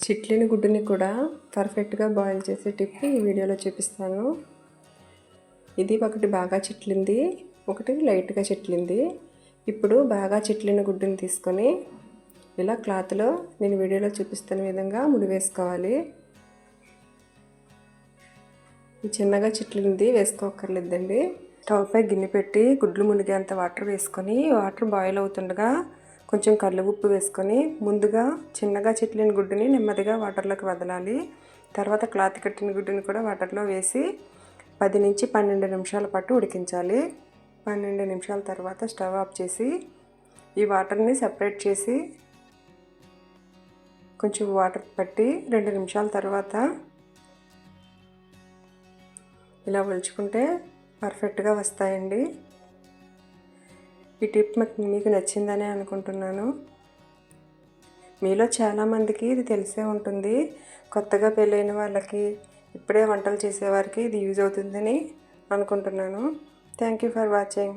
చిట్లిని గుడ్డుని కూడా పర్ఫెక్ట్గా బాయిల్ చేసే టిప్ ఈ వీడియోలో చూపిస్తాను. ఇది ఒకటి బాగా చిట్లింది ఒకటి లైట్గా చిట్లింది. ఇప్పుడు బాగా చిట్లిన గుడ్డుని తీసుకొని ఇలా క్లాత్లో నేను వీడియోలో చూపిస్తున్న విధంగా ముడి వేసుకోవాలి. చిన్నగా చిట్లింది వేసుకోకర్లేదండి స్టవ్ పై గిన్నె పెట్టి గుడ్లు మునిగేంత వాటర్ వేసుకొని వాటర్ బాయిల్ అవుతుండగా కొంచెం కళ్ళు ఉప్పు వేసుకొని ముందుగా చిన్నగా చిట్లిన గుడ్డుని నెమ్మదిగా వాటర్లోకి వదలాలి. తర్వాత క్లాత్ కట్టిన గుడ్డుని కూడా వాటర్లో వేసి పది నుంచి పన్నెండు నిమిషాల పాటు ఉడికించాలి. పన్నెండు నిమిషాల తర్వాత స్టవ్ ఆఫ్ చేసి ఈ వాటర్ని సపరేట్ చేసి కొంచెం వాటర్ పట్టి రెండు నిమిషాల తర్వాత ఇలా ఒలుచుకుంటే పర్ఫెక్ట్గా వస్తాయండి. ఈ టిప్ మీకు నచ్చిందని అనుకుంటున్నాను. మీలో చాలామందికి ఇది తెలిసే ఉంటుంది. కొత్తగా పెళ్ళైన వాళ్ళకి ఇప్పుడే వంటలు చేసేవారికి ఇది యూజ్ అవుతుందని అనుకుంటున్నాను. Thank you for watching.